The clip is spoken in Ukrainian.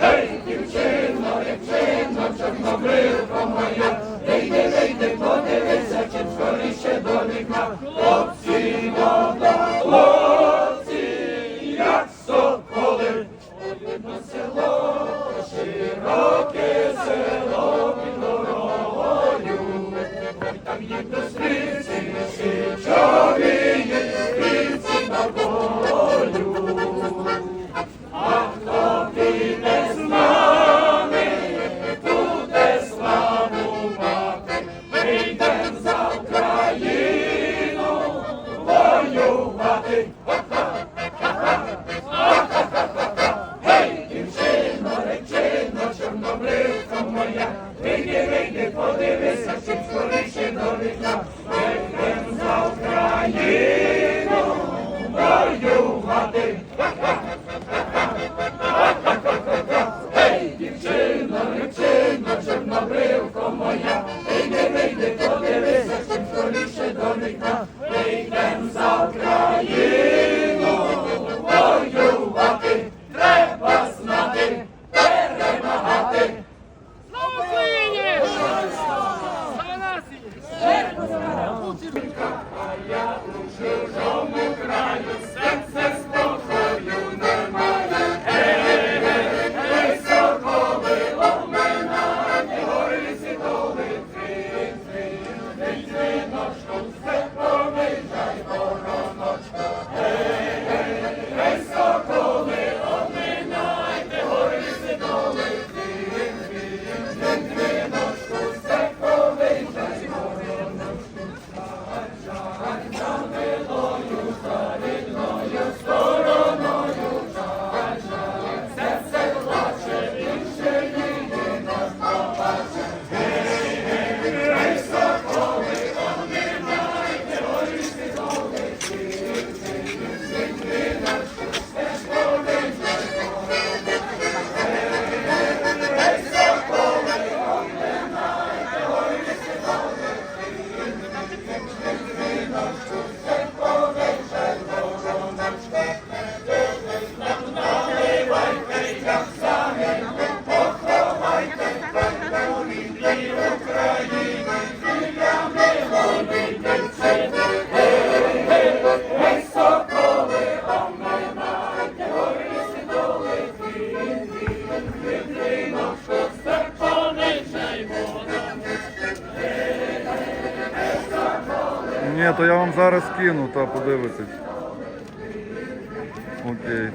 Гей, дівчино, дівчино, чорнобривка моя, вийди, вийди, подивися, чим скоріше до вікна. Хлопці, вода, як соколи, видно село, широке село під горою, там є до стріці, Гей, дівчино, речино, чорнобривка моя, вийди, вийди, подивися, чим скоріше до вікна. Вийдем за Україну, воювати. Гей, дівчино, речино, чорнобривка моя, вийди, подивися, чим скоріше до вікна. Ні, то я вам зараз кину, та подивитись. Окей.